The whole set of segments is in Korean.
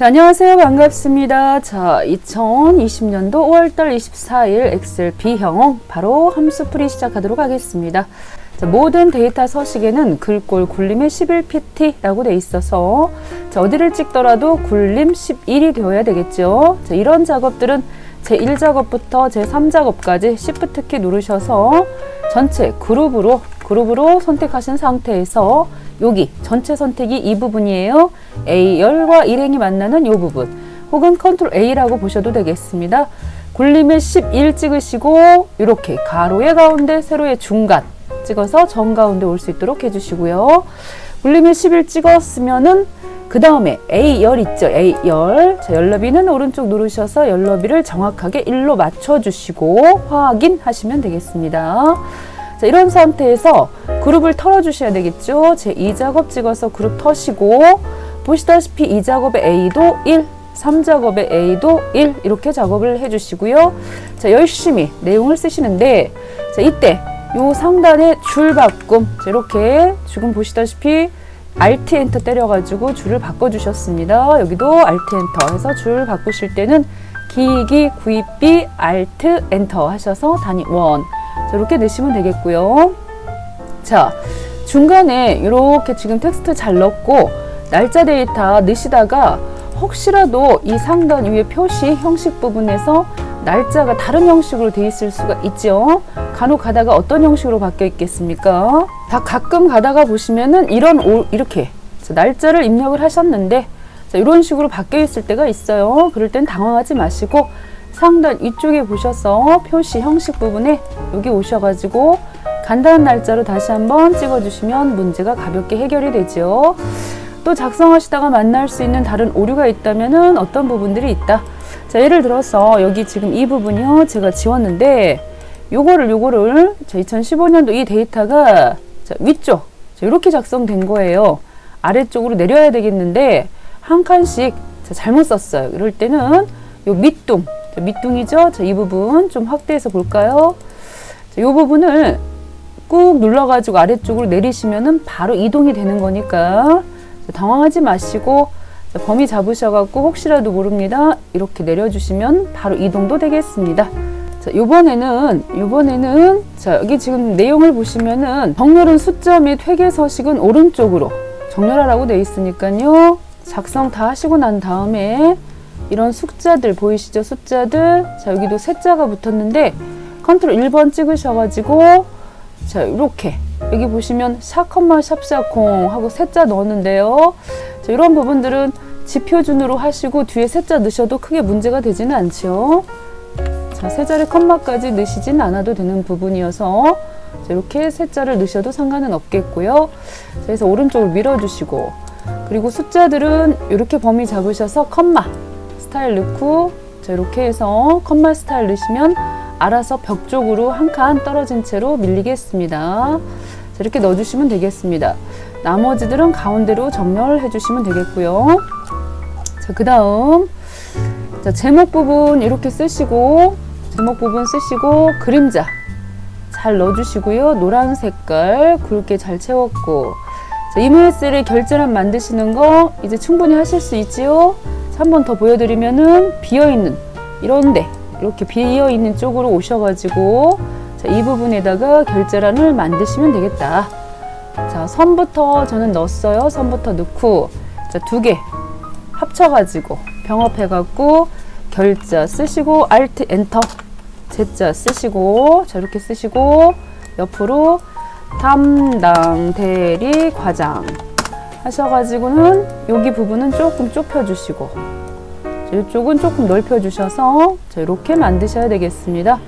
자, 안녕하세요. 반갑습니다. 자, 2020년도 5월달 24일 엑셀 B형 바로 함수 풀이 시작하도록 하겠습니다. 자, 모든 데이터 서식에는 글꼴 굴림의 11pt라고 돼 있어서 자, 어디를 찍더라도 굴림 11이 되어야 되겠죠. 자, 이런 작업들은 제1작업부터 제3작업까지 Shift 키 누르셔서 전체 그룹으로 그룹으로 선택하신 상태에서 여기 전체 선택이 이 부분이에요. A열과 일행이 만나는 이 부분 혹은 컨트롤 A라고 보셔도 되겠습니다. 굴림을 11 찍으시고 이렇게 가로의 가운데 세로의 중간 찍어서 정가운데 올 수 있도록 해주시고요. 굴림을 11 찍었으면은 그 다음에 A열 있죠. A열. 자, 열너비는 오른쪽 누르셔서 열너비를 정확하게 1로 맞춰주시고 확인하시면 되겠습니다. 자, 이런 상태에서 그룹을 털어주셔야 되겠죠. 제 2작업 찍어서 그룹 터시고 보시다시피 2작업의 A도 1, 3작업의 A도 1 이렇게 작업을 해주시고요. 자, 열심히 내용을 쓰시는데 자, 이때 요 상단에 줄 바꿈 자, 이렇게 지금 보시다시피 Alt 엔터 때려가지고 줄을 바꿔주셨습니다. 여기도 Alt 엔터 해서 줄 바꾸실 때는 기기 구입비 Alt 엔터 하셔서 단위 원 이렇게 넣으시면 되겠고요. 자, 중간에 이렇게 지금 텍스트 잘 넣고 날짜 데이터 넣으시다가 혹시라도 이 상단 위에 표시 형식 부분에서 날짜가 다른 형식으로 돼 있을 수가 있죠. 간혹 가다가 어떤 형식으로 바뀌어 있겠습니까? 다 가끔 가다가 보시면은 이런 오, 이렇게 날짜를 입력을 하셨는데 자, 이런 식으로 바뀌어 있을 때가 있어요. 그럴 땐 당황하지 마시고 상단 위쪽에 보셔서 표시 형식 부분에 여기 오셔가지고 간단한 날짜로 다시 한번 찍어주시면 문제가 가볍게 해결이 되죠. 또 작성하시다가 만날 수 있는 다른 오류가 있다면 어떤 부분들이 있다. 자, 예를 들어서 여기 지금 이 부분이요. 제가 지웠는데 요거를 요거를 자, 2015년도 이 데이터가 자, 위쪽 자, 이렇게 작성된 거예요. 아래쪽으로 내려야 되겠는데 한 칸씩 자, 잘못 썼어요. 이럴 때는 요 밑둥 자, 밑둥이죠. 자, 이 부분 좀 확대해서 볼까요? 자, 이 부분을 꾹 눌러가지고 아래쪽으로 내리시면은 바로 이동이 되는 거니까 자, 당황하지 마시고 자, 범위 잡으셔갖고 혹시라도 모릅니다. 이렇게 내려주시면 바로 이동도 되겠습니다. 자, 요번에는, 요번에는, 자, 여기 지금 내용을 보시면은 정렬은 숫자 및 회계 서식은 오른쪽으로 정렬하라고 되어 있으니까요. 작성 다 하시고 난 다음에 이런 숫자들 보이시죠? 숫자들. 자, 여기도 셋자가 붙었는데 컨트롤 1번 찍으셔가지고 자, 이렇게 여기 보시면 샤컴마 샵샤콩 하고 셋자 넣었는데요. 자, 이런 부분들은 지표준으로 하시고 뒤에 셋자 넣으셔도 크게 문제가 되지는 않죠. 자, 세 자리 컴마까지 넣으시진 않아도 되는 부분이어서 자, 이렇게 셋자를 넣으셔도 상관은 없겠고요. 자, 그래서 오른쪽을 밀어주시고 그리고 숫자들은 이렇게 범위 잡으셔서 컴마 스타일 넣고 자, 이렇게 해서 컴마 스타일 넣으시면 알아서 벽 쪽으로 한 칸 떨어진 채로 밀리겠습니다. 자, 이렇게 넣어주시면 되겠습니다. 나머지들은 가운데로 정렬해 주시면 되겠고요. 자, 그 다음 자, 제목 부분 이렇게 쓰시고 제목 부분 쓰시고 그림자 잘 넣어주시고요. 노란 색깔 굵게 잘 채웠고 자, 이메일셀에 결제란 만드시는 거 이제 충분히 하실 수 있지요. 한 번 더 보여드리면은 비어있는 이런데 이렇게 비어있는 쪽으로 오셔가지고 자, 이 부분에다가 결제란을 만드시면 되겠다. 자, 선부터 저는 넣었어요. 선부터 넣고 자, 두 개 합쳐가지고 병합해갖고 결자 쓰시고 Alt 엔터 Z자 쓰시고 자 이렇게 쓰시고 옆으로 담당 대리 과장 하셔가지고는 여기 부분은 조금 좁혀주시고 이쪽은 조금 넓혀주셔서 자 이렇게 만드셔야 되겠습니다.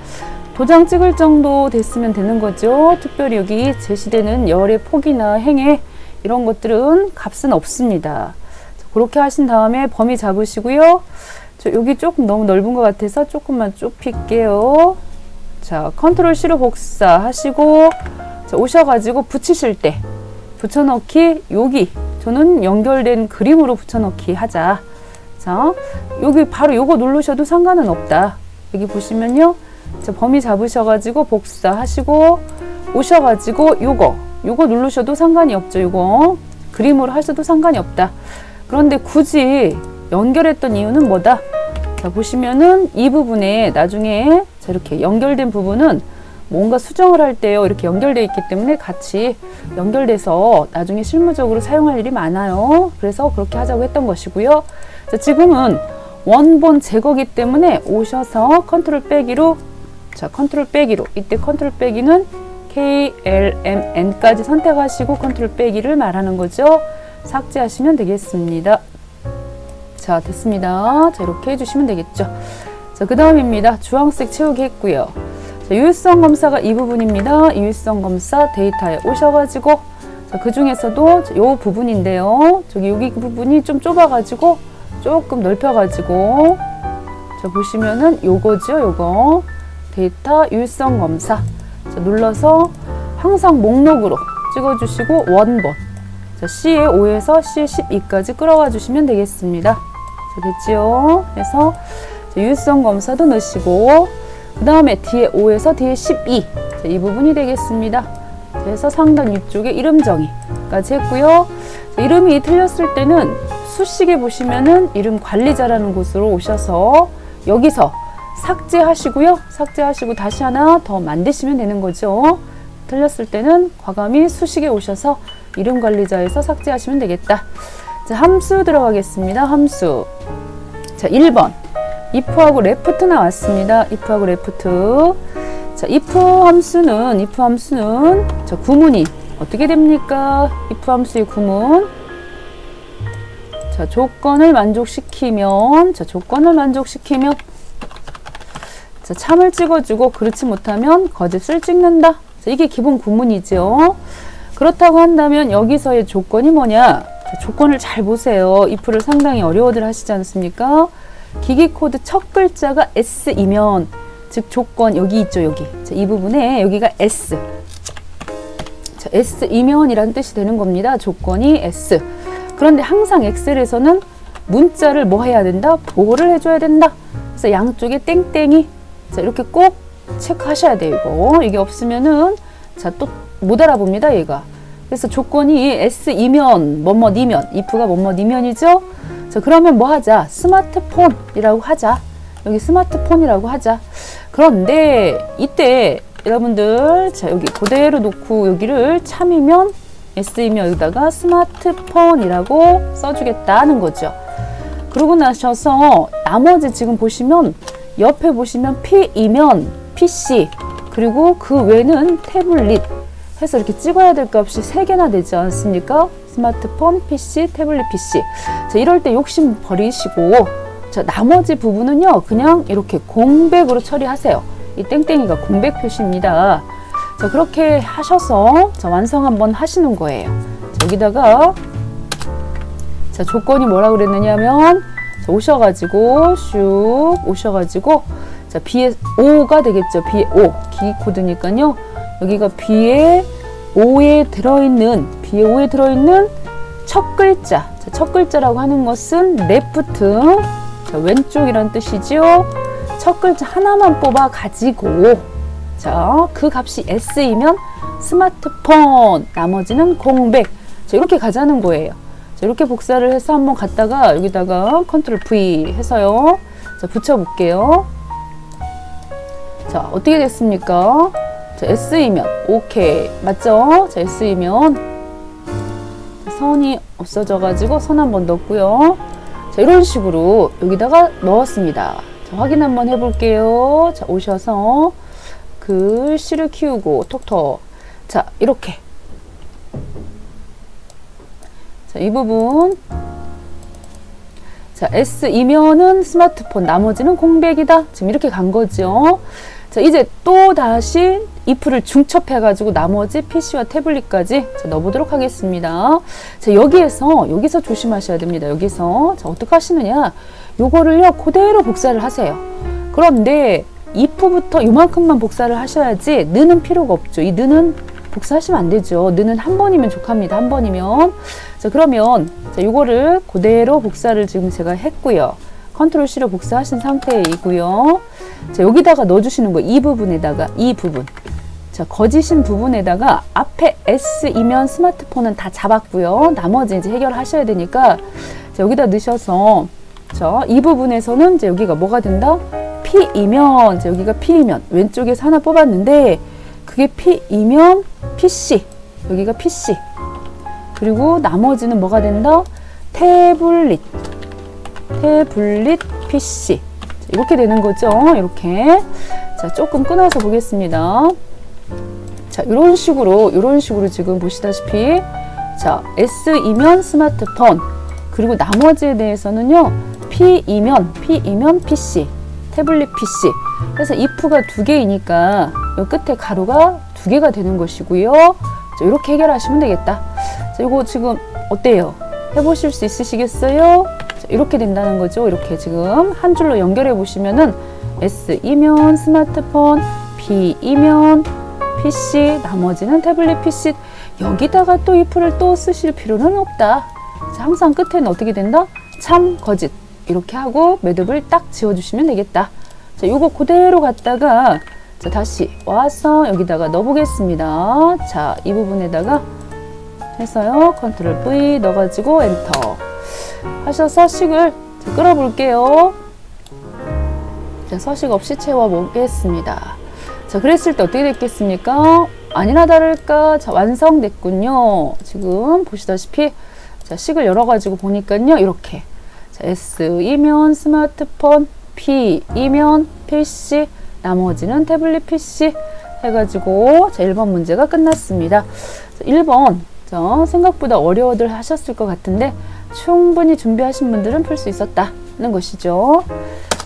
도장 찍을 정도 됐으면 되는 거죠. 특별히 여기 제시되는 열의 폭이나 행에 이런 것들은 값은 없습니다. 자, 그렇게 하신 다음에 범위 잡으시고요. 저 여기 조금 너무 넓은 것 같아서 조금만 좁힐게요. 자, 컨트롤 C로 복사하시고 자, 오셔가지고 붙이실 때 붙여넣기 여기 저는 연결된 그림으로 붙여넣기 하자. 자, 여기 바로 요거 누르셔도 상관은 없다. 여기 보시면요. 자, 범위 잡으셔가지고 복사하시고 오셔가지고 요거 요거 누르셔도 상관이 없죠. 요거 그림으로 하셔도 상관이 없다. 그런데 굳이 연결했던 이유는 뭐다? 자, 보시면은 이 부분에 나중에 자, 이렇게 연결된 부분은 뭔가 수정을 할 때요. 이렇게 연결되어 있기 때문에 같이 연결돼서 나중에 실무적으로 사용할 일이 많아요. 그래서 그렇게 하자고 했던 것이고요. 자, 지금은 원본 제거기 때문에 오셔서 컨트롤 빼기로 자, 컨트롤 빼기로 이때 컨트롤 빼기는 K, L, M, N까지 선택하시고 컨트롤 빼기를 말하는 거죠. 삭제하시면 되겠습니다. 자, 됐습니다. 자, 이렇게 해주시면 되겠죠. 자, 그 다음입니다. 주황색 채우기 했고요. 자, 유일성 검사가 이 부분입니다. 유일성 검사 데이터에 오셔가지고 자, 그 중에서도 요 부분인데요. 저기 여기 부분이 좀 좁아가지고 조금 넓혀가지고 자, 보시면은 요거죠, 요거 데이터 유일성 검사 자, 눌러서 항상 목록으로 찍어주시고 원본 자, C의 5에서 C의 12까지 끌어와 주시면 되겠습니다. 자, 됐지요? 그래서 자, 유일성 검사도 넣으시고 그 다음에 뒤에 5에서 뒤에 12. 자, 이 부분이 되겠습니다. 그래서 상단 위쪽에 이름 정의까지 했고요. 자, 이름이 틀렸을 때는 수식에 보시면은 이름 관리자라는 곳으로 오셔서 여기서 삭제하시고요. 삭제하시고 다시 하나 더 만드시면 되는 거죠. 틀렸을 때는 과감히 수식에 오셔서 이름 관리자에서 삭제하시면 되겠다. 자, 함수 들어가겠습니다. 함수. 자, 1번. If하고 left 나왔습니다. if하고 left. 자, if 함수는 if 함수는 자, 구문이 어떻게 됩니까? if 함수의 구문. 자, 조건을 만족시키면 자, 조건을 만족시키면 자, 참을 찍어주고 그렇지 못하면 거짓을 찍는다. 자, 이게 기본 구문이죠. 그렇다고 한다면 여기서의 조건이 뭐냐? 자, 조건을 잘 보세요. if를 상당히 어려워들 하시지 않습니까? 기기 코드 첫 글자가 S이면 즉 조건 여기 있죠 여기. 자, 이 부분에 여기가 S. 자, S이면이란 뜻이 되는 겁니다. 조건이 S. 그런데 항상 엑셀에서는 문자를 뭐 해야 된다? 보호를 해줘야 된다. 그래서 양쪽에 땡땡이. 자 이렇게 꼭 체크하셔야 돼요 이거. 이게 없으면은 자 또 못 알아봅니다 얘가. 그래서 조건이 S이면 뭐뭐이면. if가 뭐뭐이면이죠 자, 그러면 뭐 하자? 스마트폰이라고 하자. 여기 스마트폰이라고 하자. 그런데 이때 여러분들 자, 여기 그대로 놓고 여기를 참이면 S이면 여기다가 스마트폰이라고 써주겠다는 거죠. 그러고 나셔서 나머지 지금 보시면 옆에 보시면 P이면 PC 그리고 그 외는 태블릿 해서 이렇게 찍어야 될 값이 세개나 되지 않습니까? 스마트폰, PC, 태블릿 PC. 자, 이럴 때 욕심 버리시고, 자, 나머지 부분은요, 그냥 이렇게 공백으로 처리하세요. 이 땡땡이가 공백 표시입니다. 자, 그렇게 하셔서, 자, 완성 한번 하시는 거예요. 자, 여기다가, 자, 조건이 뭐라 그랬느냐면, 자, 오셔가지고, 슉, 오셔가지고, 자, B에 5가 되겠죠. B에 5. 기기 코드니까요. 여기가 B에 5에 들어있는 B에 5에 들어있는 첫 글자. 자, 첫 글자라고 하는 것은 left. 자, 왼쪽이란 뜻이죠 첫 글자 하나만 뽑아 가지고. 자 그 값이 S이면 스마트폰 나머지는 공백. 자, 이렇게 가자는 거예요. 자, 이렇게 복사를 해서 한번 갔다가 여기다가 컨트롤 V 해서요. 자 붙여 볼게요. 자 어떻게 됐습니까 자, S이면 오케이 맞죠? 자, S이면 선이 없어져 가지고 선 한 번 넣었고요. 자, 이런 식으로 여기다가 넣었습니다. 자, 확인 한번 해 볼게요. 자, 오셔서 글씨를 키우고 톡톡. 자, 이렇게. 자, 이 부분. 자, S 이면은 스마트폰, 나머지는 공백이다. 지금 이렇게 간 거죠. 자, 이제 또 다시 if를 중첩해가지고 나머지 PC와 태블릿까지 자, 넣어보도록 하겠습니다. 자, 여기에서, 여기서 조심하셔야 됩니다. 여기서. 자, 어떻게 하시느냐. 요거를요, 그대로 복사를 하세요. 그런데 if부터 요만큼만 복사를 하셔야지 느는 필요가 없죠. 이 느는 복사하시면 안 되죠. 느는 한 번이면 족합니다. 한 번이면. 자, 그러면, 자, 요거를 그대로 복사를 지금 제가 했고요. 컨트롤 C로 복사하신 상태이고요. 자, 여기다가 넣어주시는 거예요. 이 부분에다가, 이 부분. 자, 거짓인 부분에다가 앞에 S이면 스마트폰은 다 잡았고요. 나머지 이제 해결하셔야 되니까 자, 여기다 넣으셔서 자, 이 부분에서는 이제 여기가 뭐가 된다? P이면 이제 여기가 P이면 왼쪽에서 하나 뽑았는데 그게 P이면 PC 여기가 PC 그리고 나머지는 뭐가 된다? 태블릿 태블릿 PC 자, 이렇게 되는 거죠. 이렇게. 자 조금 끊어서 보겠습니다. 자 이런 식으로 이런 식으로 지금 보시다시피. 자 S이면 스마트폰. 그리고 나머지에 대해서는요 P이면 P이면 PC 태블릿 PC 그래서 if가 두 개이니까 이 끝에 가로가 두 개가 되는 것이고요. 자, 이렇게 해결하시면 되겠다. 자 이거 지금 어때요? 해보실 수 있으시겠어요? 자, 이렇게 된다는 거죠 이렇게 지금 한 줄로 연결해 보시면은 S이면 스마트폰 P이면 PC 나머지는 태블릿 PC 여기다가 또 if를 또 쓰실 필요는 없다 자, 항상 끝에는 어떻게 된다? 참, 거짓. 이렇게 하고 매듭을 딱 지어주시면 되겠다. 자, 요거 그대로 갖다가 자, 다시 와서 여기다가 넣어보겠습니다. 자, 이 부분에다가 해서요. 컨트롤 V 넣어가지고 엔터 하셔서 식을 자, 끌어볼게요. 자, 서식 없이 채워보겠습니다. 자, 그랬을 때 어떻게 됐겠습니까? 아니나 다를까? 자, 완성됐군요. 지금 보시다시피 자, 식을 열어가지고 보니까요. 이렇게. 자, S이면 스마트폰, P이면 PC, 나머지는 태블릿 PC 해가지고 자, 1번 문제가 끝났습니다. 자, 1번. 자, 생각보다 어려워들 하셨을 것 같은데 충분히 준비하신 분들은 풀 수 있었다는 것이죠.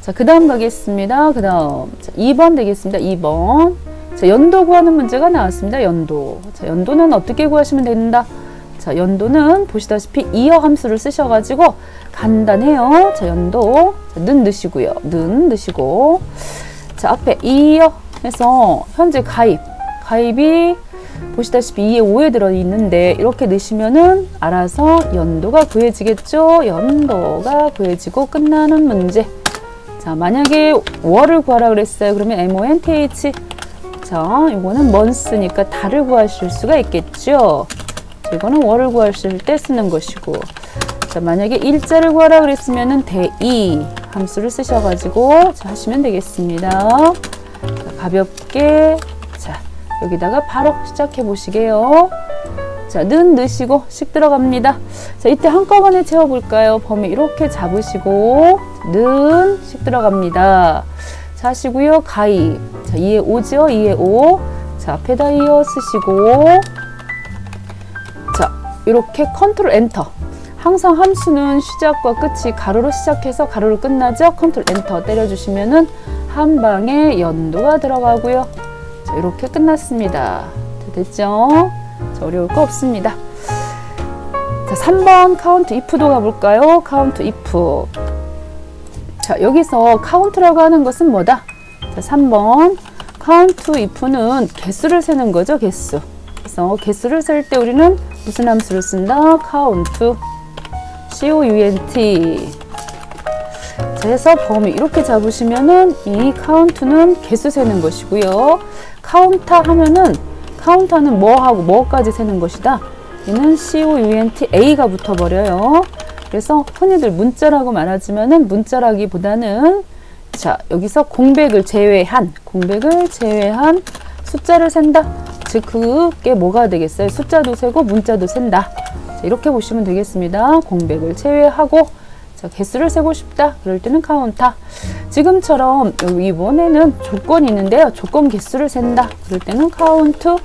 자, 그 다음 가겠습니다. 그 다음. 2번 되겠습니다. 2번. 자, 연도 구하는 문제가 나왔습니다. 연도. 자, 연도는 어떻게 구하시면 된다? 자, 연도는 보시다시피 이어 함수를 쓰셔가지고 간단해요. 자, 연도. 자, 는 넣으시고요. 는 넣으시고. 자, 앞에 이어 해서 현재 가입. 가입이 보시다시피 2에 5에 들어있는데 이렇게 넣으시면은 알아서 연도가 구해지겠죠. 연도가 구해지고 끝나는 문제. 자, 만약에 월을 구하라 그랬어요. 그러면 MONTH. 자, 이거는 month니까 달을 구하실 수가 있겠죠. 자, 이거는 월을 구하실 때 쓰는 것이고. 자, 만약에 일자를 구하라 그랬으면은 대이 함수를 쓰셔가지고 자, 하시면 되겠습니다. 자, 가볍게 자 여기다가 바로 시작해 보시게요. 자, 는 넣으시고 식 들어갑니다. 자, 이때 한꺼번에 채워 볼까요? 범위 이렇게 잡으시고 는식 들어갑니다. 자, 하시고요. 가입. 자, 2에 5죠? 2에 5. 자, 앞에다 이어 쓰시고 자, 이렇게 컨트롤 엔터. 항상 함수는 시작과 끝이 가로로 시작해서 가로로 끝나죠? 컨트롤 엔터 때려 주시면은 한 방에 연도가 들어가고요. 자, 이렇게 끝났습니다. 자, 됐죠? 자, 어려울 거 없습니다. 자, 3번 카운트 if도 가볼까요? 카운트 if. 자, 여기서 카운트라고 하는 것은 뭐다? 자, 3번 카운트 if는 개수를 세는 거죠, 개수. 그래서 개수를 셀 때 우리는 무슨 함수를 쓴다? 카운트. C-O-U-N-T. 자, 해서 범위 이렇게 잡으시면은 이 카운트는 개수 세는 것이고요. 카운터 하면은 카운터는 뭐하고 뭐까지 세는 것이다. 얘는 C-O-U-N-T A가 붙어버려요. 그래서 흔히들 문자라고 말하지만은 문자라기보다는 자 여기서 공백을 제외한 공백을 제외한 숫자를 센다. 즉 그게 뭐가 되겠어요? 숫자도 세고 문자도 센다. 자, 이렇게 보시면 되겠습니다. 공백을 제외하고 자, 개수를 세고 싶다. 그럴 때는 카운터. 지금처럼 이번에는 조건이 있는데요. 조건 개수를 센다. 그럴 때는 카운트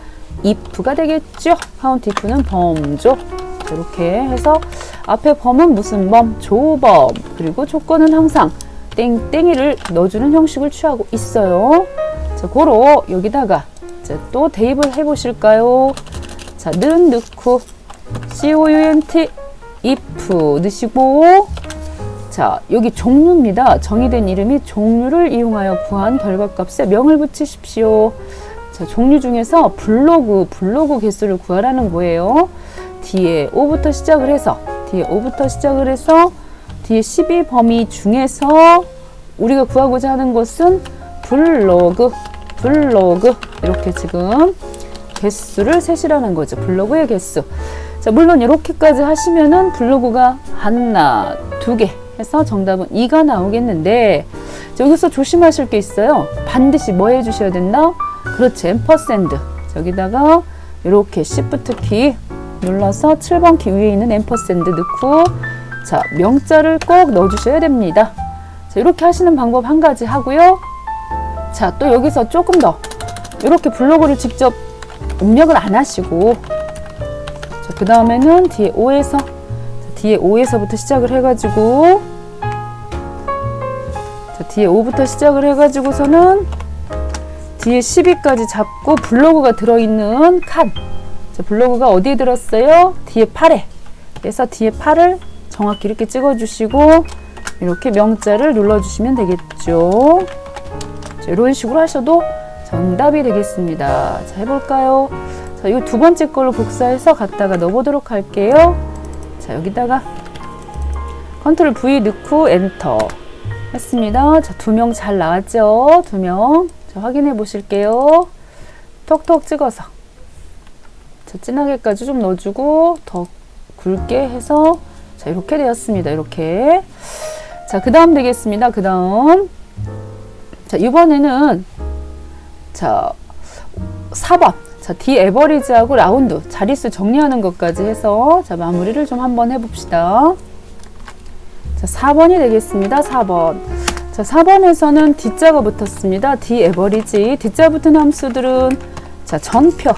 if가 되겠죠. 카운트 if는 범조. 이렇게 해서 앞에 범은 무슨 범? 조범. 그리고 조건은 항상 땡땡이를 넣어주는 형식을 취하고 있어요. 자, 고로 여기다가 자, 또 대입을 해보실까요? 자, 는 넣고 count if 넣으시고 자, 여기 종류입니다. 정의된 이름이 종류를 이용하여 구한 결과값에 명을 붙이십시오. 자, 종류 중에서 블로그, 블로그 개수를 구하라는 거예요. 뒤에 5부터 시작을 해서, 뒤에 5부터 시작을 해서, 뒤에 12 범위 중에서 우리가 구하고자 하는 것은 블로그, 블로그. 이렇게 지금 개수를 세시라는 거죠. 블로그의 개수. 자, 물론 이렇게까지 하시면은 블로그가 하나, 두 개, 해서 정답은 2가 나오겠는데 자, 여기서 조심하실 게 있어요. 반드시 뭐 해주셔야 된다? 그렇지, 앰퍼샌드. 여기다가 이렇게 Shift 키 눌러서 7번 키 위에 있는 앰퍼샌드 넣고 자 명자를 꼭 넣어주셔야 됩니다. 자 이렇게 하시는 방법 한 가지 하고요. 자 또 여기서 조금 더 이렇게 블로그를 직접 입력을 안 하시고 자, 그 다음에는 뒤에 5에서 자, 뒤에 5에서부터 시작을 해가지고 자, 뒤에 5부터 시작을 해가지고서는 뒤에 12까지 잡고 블로그가 들어있는 칸. 자, 블로그가 어디에 들었어요? 뒤에 8에. 그래서 뒤에 8을 정확히 이렇게 찍어주시고 이렇게 명자를 눌러주시면 되겠죠. 자, 이런 식으로 하셔도 정답이 되겠습니다. 자, 해볼까요? 자, 이거 두 번째 걸로 복사해서 갖다가 넣어보도록 할게요. 자, 여기다가 컨트롤 V 넣고 엔터 했습니다. 자, 두 명 잘 나왔죠? 두 명. 자, 확인해 보실게요. 톡톡 찍어서. 자, 진하게까지 좀 넣어주고, 더 굵게 해서, 자, 이렇게 되었습니다. 이렇게. 자, 그 다음 되겠습니다. 그 다음. 자, 이번에는, 자, 4번. 자, 디 에버리지하고 라운드. 자릿수 정리하는 것까지 해서, 자, 마무리를 좀 한번 해봅시다. 자, 4번이 되겠습니다. 4번. 자, 4번에서는 D자가 붙었습니다. D 에버리지. D자 붙은 함수들은 자, 전표,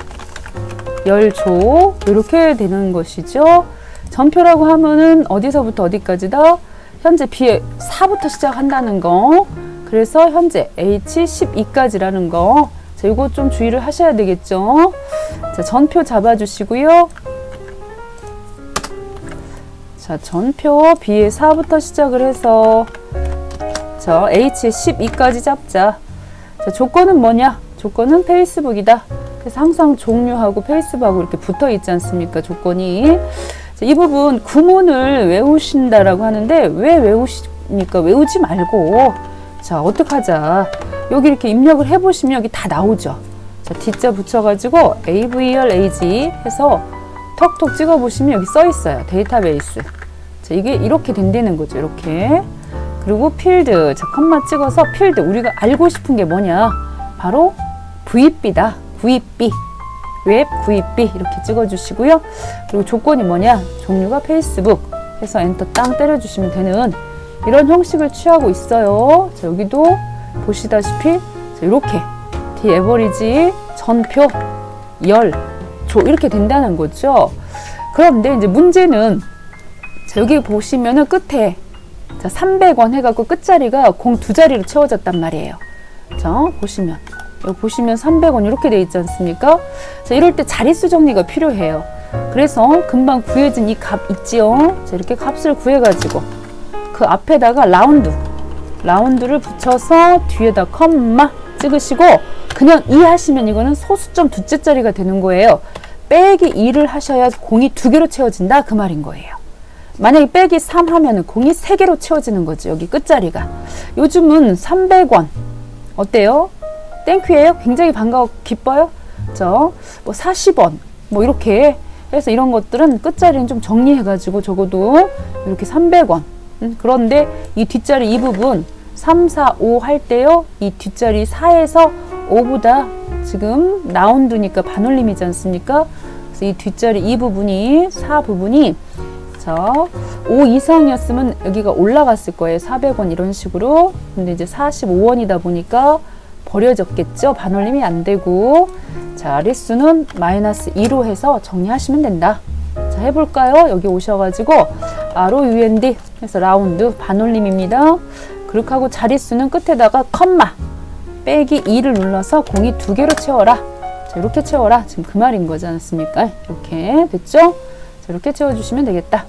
열조 이렇게 되는 것이죠. 전표라고 하면은 어디서부터 어디까지다? 현재 B에 4부터 시작한다는 거. 그래서 현재 H12까지라는 거. 자, 이거 좀 주의를 하셔야 되겠죠. 자, 전표 잡아주시고요. 자, 전표 B의 4부터 시작을 해서 자, H의 12까지 잡자. 자, 조건은 뭐냐? 조건은 페이스북이다. 그래서 항상 종류하고 페이스북하고 이렇게 붙어 있지 않습니까? 조건이. 자, 이 부분 구문을 외우신다라고 하는데 왜 외우십니까? 외우지 말고 자, 어떡하자. 여기 이렇게 입력을 해 보시면 여기 다 나오죠. 자, D자 붙여 가지고 AVR AG 해서 톡톡 찍어 보시면 여기 써 있어요. 데이터베이스. 자, 이게 이렇게 된다는 거죠. 이렇게. 그리고 필드, 자, 컴마 찍어서 필드, 우리가 알고 싶은 게 뭐냐? 바로 VB다. VB. 웹 VB 이렇게 찍어주시고요. 그리고 조건이 뭐냐? 종류가 페이스북 해서 엔터 땅 때려주시면 되는 이런 형식을 취하고 있어요. 자, 여기도 보시다시피 자, 이렇게 D 에버리지 전표 열 조 이렇게 된다는 거죠. 그런데 이제 문제는 자, 여기 보시면은 끝에 자, 300원 해갖고 끝자리가 공 두 자리로 채워졌단 말이에요. 자, 보시면. 여기 보시면 300원 이렇게 돼 있지 않습니까? 자, 이럴 때 자릿수 정리가 필요해요. 그래서 금방 구해진 이 값 있지요? 자, 이렇게 값을 구해가지고 그 앞에다가 라운드, 라운드를 붙여서 뒤에다 컴마 찍으시고 그냥 2 하시면 이거는 소수점 두째 자리가 되는 거예요. 빼기 2를 하셔야 공이 두 개로 채워진다 그 말인 거예요. 만약에 빼기 3 하면 공이 3개로 채워지는 거죠. 여기 끝자리가. 요즘은 300원. 어때요? 땡큐예요? 굉장히 반가워, 기뻐요? 저, 뭐 40원. 뭐 이렇게 해서 이런 것들은 끝자리는 좀 정리해가지고 적어도 이렇게 300원. 음, 그런데 이 뒷자리 이 부분 3, 4, 5 할 때요. 이 뒷자리 4에서 5보다 지금 라운드니까 반올림이지 않습니까? 그래서 이 뒷자리 이 부분이 4 부분이 자, 5 이상이었으면 여기가 올라갔을 거예요. 400원 이런 식으로. 근데 이제 45원이다 보니까 버려졌겠죠. 반올림이 안 되고. 자, 리수는 마이너스 2로 해서 정리하시면 된다. 자, 해볼까요? 여기 오셔가지고, ROUND 해서 라운드 반올림입니다. 그렇게 하고 자릿수는 끝에다가 컴마 빼기 2를 눌러서 공이 두 개로 채워라. 자, 이렇게 채워라. 지금 그 말인 거지 않습니까? 이렇게 됐죠? 자, 이렇게 채워주시면 되겠다.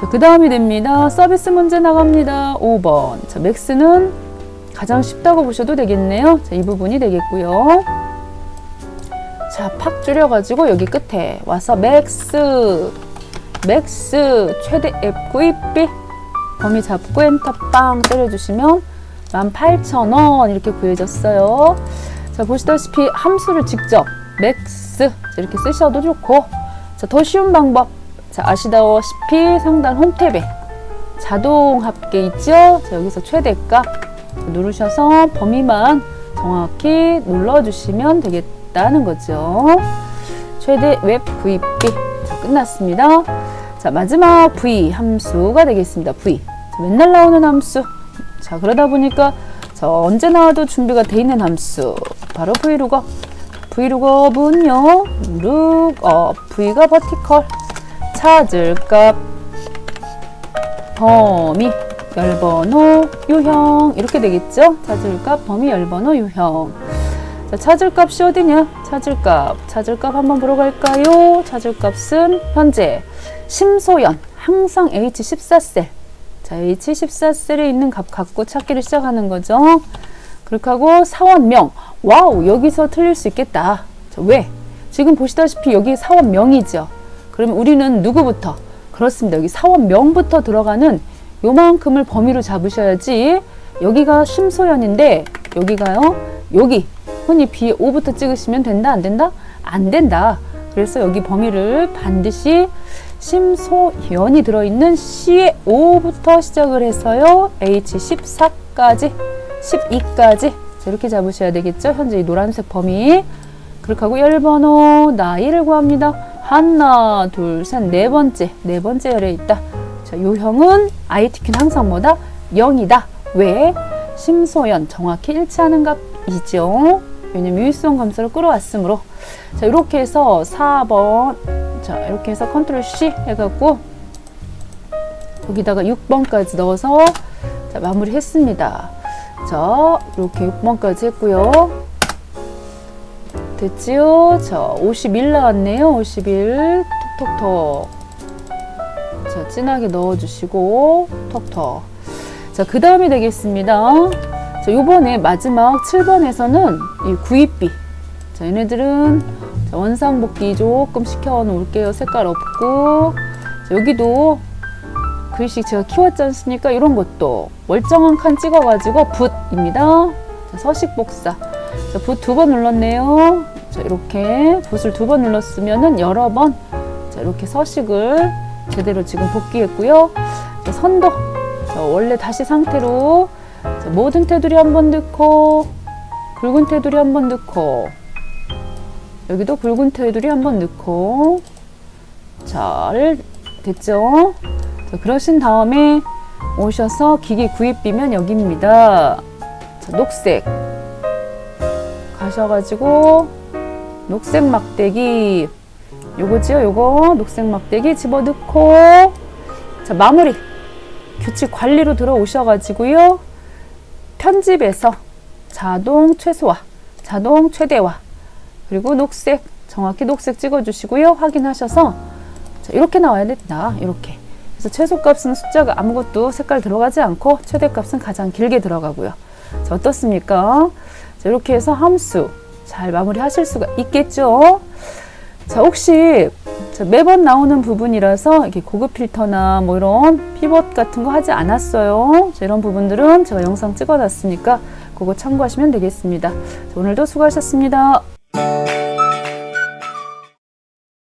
자, 그 다음이 됩니다. 서비스 문제 나갑니다. 5번. 자, 맥스는 가장 쉽다고 보셔도 되겠네요. 자, 이 부분이 되겠고요. 자, 팍 줄여가지고 여기 끝에 와서 맥스, 맥스 최대 F9B 거미 잡고 엔터 빵 때려주시면 18,000원 이렇게 구해졌어요. 자, 보시다시피 함수를 직접 맥스 이렇게 쓰셔도 좋고 자, 더 쉬운 방법 자, 아시다시피 상단 홈탭에 자동 합계 있죠? 자, 여기서 최대값 누르셔서 범위만 정확히 눌러주시면 되겠다는 거죠. 최대 웹 구입비 자, 끝났습니다. 자, 마지막 V 함수가 되겠습니다. V. 자, 맨날 나오는 함수. 자, 그러다 보니까 자, 언제 나와도 준비가 돼 있는 함수. 바로 V룩업. V룩업은요, 룩업. V가 버티컬. 찾을 값. 범위. 열번호, 유형. 이렇게 되겠죠? 찾을 값, 범위, 열번호, 유형. 자, 찾을 값이 어디냐? 찾을 값. 찾을 값 한번 보러 갈까요? 찾을 값은 현재 심소연. 항상 H14셀. 자, H14셀에 있는 값 갖고 찾기를 시작하는 거죠. 그렇게 하고 사원명. 와우, 여기서 틀릴 수 있겠다. 자, 왜? 지금 보시다시피 여기 사원명이죠. 그럼 우리는 누구부터? 그렇습니다. 여기 사원명부터 들어가는 요만큼을 범위로 잡으셔야지 여기가 심소연인데 여기가요. 여기 흔히 B5부터 찍으시면 된다 안 된다? 안 된다. 그래서 여기 범위를 반드시 심소연이 들어있는 C의 5부터 시작을 해서요. H14까지 12까지 이렇게 잡으셔야 되겠죠. 현재 이 노란색 범위 그렇게 하고 열번호 나이를 구합니다. 하나 둘 셋 네 번째 네 번째 열에 있다. 자, 유형은 ITQ는 항상 뭐다? 0이다. 왜? 심소연 정확히 일치하는 값이죠. 왜냐면 유의성 감소를 끌어왔으므로 자 이렇게 해서 4번 자 이렇게 해서 컨트롤 C 해갖고 여기다가 6번까지 넣어서 자 마무리 했습니다. 자 이렇게 6번까지 했고요. 됐지요? 자 51 나왔네요. 51 톡톡톡 자 진하게 넣어주시고 톡톡 자그 다음이 되겠습니다. 자, 요번에 마지막 7번에서는 이 구입비. 자, 얘네들은 자, 원상 복귀 조금 시켜 놓을게요. 색깔 없고. 자, 여기도 글씨 제가 키웠지 않습니까? 이런 것도 멀쩡한 칸 찍어가지고 붓입니다. 자, 서식 복사. 자, 붓두 번 눌렀네요. 자, 이렇게 붓을 두 번 눌렀으면은 여러 번. 자, 이렇게 서식을 제대로 지금 복귀했고요. 자, 선도. 자, 원래 다시 상태로 자, 모든 테두리 한 번 넣고 굵은 테두리 한 번 넣고 여기도 굵은 테두리 한번 넣고. 잘. 됐죠? 자, 그러신 다음에 오셔서 기기 구입비면 여기입니다. 자, 녹색. 가셔가지고 녹색 막대기. 요거지요? 요거? 녹색 막대기 집어넣고. 자 마무리. 규칙 관리로 들어오셔가지고요. 편집에서 자동 최소화, 자동 최대화, 그리고 녹색, 정확히 녹색 찍어주시고요. 확인하셔서 자, 이렇게 나와야 된다. 이렇게. 그래서 최소값은 숫자가 아무것도 색깔 들어가지 않고 최대값은 가장 길게 들어가고요. 자, 어떻습니까? 자, 이렇게 해서 함수 잘 마무리하실 수가 있겠죠? 자, 혹시 자, 매번 나오는 부분이라서 이렇게 고급 필터나 뭐 이런 피벗 같은 거 하지 않았어요. 자, 이런 부분들은 제가 영상 찍어놨으니까 그거 참고하시면 되겠습니다. 자, 오늘도 수고하셨습니다. you